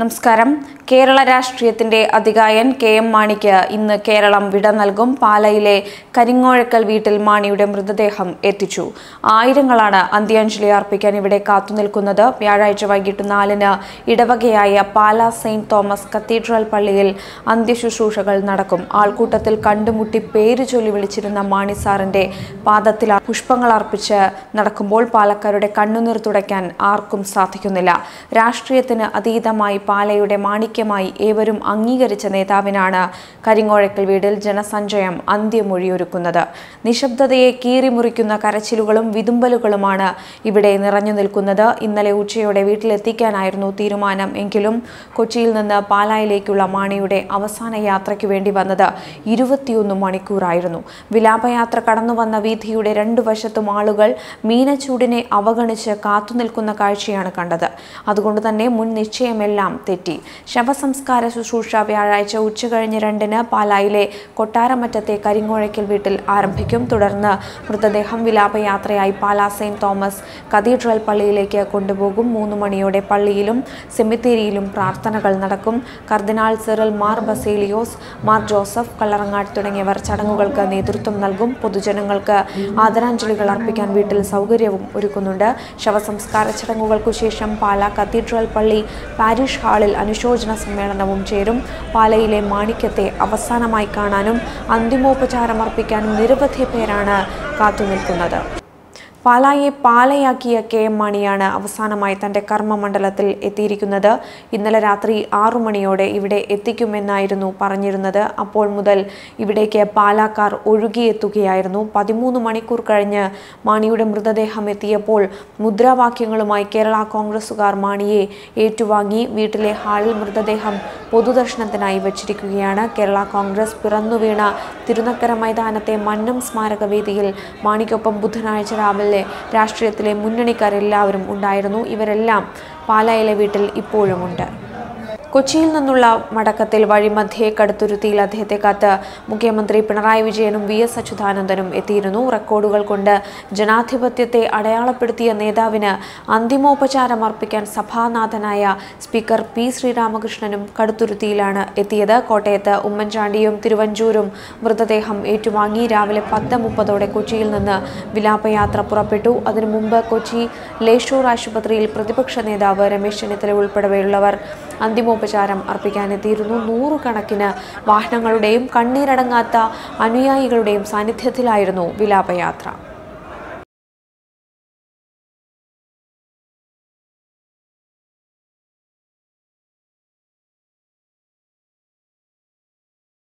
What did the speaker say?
നമസ്കാരം. കേരള രാഷ്ട്രീയത്തിന്റെ അധികായൻ K M മാണിക്ക് ഇന്ന് കേരളം വിട നൽകും. പാലയിലെ കരിങ്ങോഴക്കൽ വീട്ടിൽ മാണിയുടെ മൃതദേഹം എത്തിച്ചു. ആയിരങ്ങളാണ് അന്ത്യാഞ്ജലി അർപ്പിക്കാൻ ഇവിടെ കാത്തുനിൽക്കുന്നത് വ്യാഴാഴ്ച വൈകിട്ട് നാലിന് ഇടവകയായ പാല സെയിന്റ് തോമസ് കത്തീഡ്രൽ പള്ളിയിൽ അന്ത്യശുശ്രൂഷകൾ നടക്കും. ആൾക്കൂട്ടത്തിൽ കണ്ടുമുട്ടി പേര് ചൊല്ലി വിളിച്ചിരുന്ന മാണി സാറിന്റെ പാദത്തിൽ പുഷ്പങ്ങൾ അർപ്പിച്ച് നടക്കുമ്പോൾ പാലക്കാരുടെ കണ്ണുനീർ തുടയ്ക്കാൻ ആർക്കും സാധിക്കുന്നില്ല. രാഷ്ട്രീയത്തിന് അതീതമായി പാലയുടെ മാണിക്യമായി ഏവരും അംഗീകരിച്ച നേതാവിനാണ് കരിങ്ങോഴക്കൽ വീടിൽ ജനസഞ്ചയം അന്ത്യമൊഴിയൊരുക്കുന്നത്. നിശബ്ദതയെ കീറിമുറിക്കുന്ന കരച്ചിലുകളും വിതുമ്പലുകളുമാണ് ഇവിടെ നിറഞ്ഞു നിൽക്കുന്നത്. ഇന്നലെ ഉച്ചയോടെ വീട്ടിലെത്തിക്കാനായിരുന്നു തീരുമാനം. എങ്കിലും കൊച്ചിയിൽ നിന്ന് പാലായിലേക്കുള്ള മാണിയുടെ അവസാന യാത്രയ്ക്ക് വേണ്ടി വന്നത് ഇരുപത്തിയൊന്ന് മണിക്കൂറായിരുന്നു. വിലാപയാത്ര കടന്നുവന്ന വീഥിയുടെ രണ്ടു വശത്തും ആളുകൾ മീനച്ചൂടിനെ അവഗണിച്ച് കാത്തുനിൽക്കുന്ന കാഴ്ചയാണ് കണ്ടത്. അതുകൊണ്ട് തന്നെ മുൻ നിശ്ചയമെല്ലാം തെറ്റി. ശവസംസ്കാര ശുശ്രൂഷ വ്യാഴാഴ്ച ഉച്ചകഴിഞ്ഞ് രണ്ടിന് പാലായിലെ കൊട്ടാരമറ്റത്തെ കരിങ്ങോഴയ്ക്കൽ വീട്ടിൽ ആരംഭിക്കും. തുടർന്ന് മൃതദേഹം വിലാപയാത്രയായി പാലാ സെയിന്റ് തോമസ് കത്തീഡ്രൽ പള്ളിയിലേക്ക് കൊണ്ടുപോകും. മൂന്ന് മണിയോടെ പള്ളിയിലും സെമിത്തേരിയിലും പ്രാർത്ഥനകൾ നടക്കും. കർദിനാൾ സെറൽ മാർ ബസേലിയോസ് മാർ ജോസഫ് കല്ലറങ്ങാട് തുടങ്ങിയവർ ചടങ്ങുകൾക്ക് നേതൃത്വം നൽകും. പൊതുജനങ്ങൾക്ക് ആദരാഞ്ജലികൾ അർപ്പിക്കാൻ വീട്ടിൽ സൗകര്യവും ഒരുക്കുന്നുണ്ട്. ശവസംസ്കാര ചടങ്ങുകൾക്കു ശേഷം പാലാ കത്തീഡ്രൽ പള്ളി പാരിഷ് ഹാളിൽ അനുശോചന സമ്മേളനവും ചേരും. പാലയിലെ മാണിക്യത്തെ അവസാനമായി കാണാനും അന്തിമോപചാരമർപ്പിക്കാനും നിരവധി പേരാണ് കാത്തുനിൽക്കുന്നത്. പാലായെ പാലയാക്കിയ കെ എം മാണിയാണ് അവസാനമായി തന്റെ കർമ്മമണ്ഡലത്തിൽ എത്തിയിരിക്കുന്നത്. ഇന്നലെ രാത്രി ആറു മണിയോടെ ഇവിടെ എത്തിക്കുമെന്നായിരുന്നു പറഞ്ഞിരുന്നത്. അപ്പോൾ മുതൽ ഇവിടേക്ക് പാലാക്കാർ ഒഴുകിയെത്തുകയായിരുന്നു. പതിമൂന്ന് മണിക്കൂർ കഴിഞ്ഞ് മാണിയുടെ മൃതദേഹം എത്തിയപ്പോൾ മുദ്രാവാക്യങ്ങളുമായി കേരള കോൺഗ്രസുകാർ മാണിയെ ഏറ്റുവാങ്ങി. വീട്ടിലെ ഹാളിൽ മൃതദേഹം പൊതുദർശനത്തിനായി വച്ചിരിക്കുകയാണ്. കേരള കോൺഗ്രസ് പിറന്നുവീണ തിരുനക്കര മൈതാനത്തെ മന്നം സ്മാരക വേദിയിൽ മാണിക്കൊപ്പം ബുധനാഴ്ച രാവിലെ രാഷ്ട്രീയത്തിലെ മുന്നണിക്കാരെല്ലാവരും ഉണ്ടായിരുന്നു. ഇവരെല്ലാം പാലായിലെ വീട്ടിൽ ഇപ്പോഴുമുണ്ട്. കൊച്ചിയിൽ നിന്നുള്ള മടക്കത്തിൽ വഴിമധ്യേ കടുത്തുരുത്തിയിൽ അദ്ദേഹത്തെ കാത്ത് മുഖ്യമന്ത്രി പിണറായി വിജയനും വി എസ് അച്യുതാനന്ദനും എത്തിയിരുന്നു. റെക്കോർഡുകൾ കൊണ്ട് ജനാധിപത്യത്തെ അടയാളപ്പെടുത്തിയ നേതാവിന് അന്തിമോപചാരം അർപ്പിക്കാൻ സഭാനാഥനായ സ്പീക്കർ പി ശ്രീരാമകൃഷ്ണനും കടുത്തുരുത്തിയിലാണ് എത്തിയത്. കോട്ടയത്ത് ഉമ്മൻചാണ്ടിയും തിരുവഞ്ചൂരും മൃതദേഹം ഏറ്റുവാങ്ങി രാവിലെ പത്ത് മുപ്പതോടെ കൊച്ചിയിൽ നിന്ന് വിലാപയാത്ര പുറപ്പെട്ടു. അതിനു മുമ്പ് കൊച്ചി ലേഷൂർ ആശുപത്രിയിൽ പ്രതിപക്ഷ നേതാവ് രമേശ് ചെന്നിത്തല ഉൾപ്പെടെയുള്ളവർ അന്തിമോപചാരം അർപ്പിക്കാനെത്തിയിരുന്നു. നൂറുകണക്കിന് വാഹനങ്ങളുടെയും കണ്ണീരടങ്ങാത്ത അനുയായികളുടെയും സാന്നിധ്യത്തിലായിരുന്നു വിലാപയാത്ര.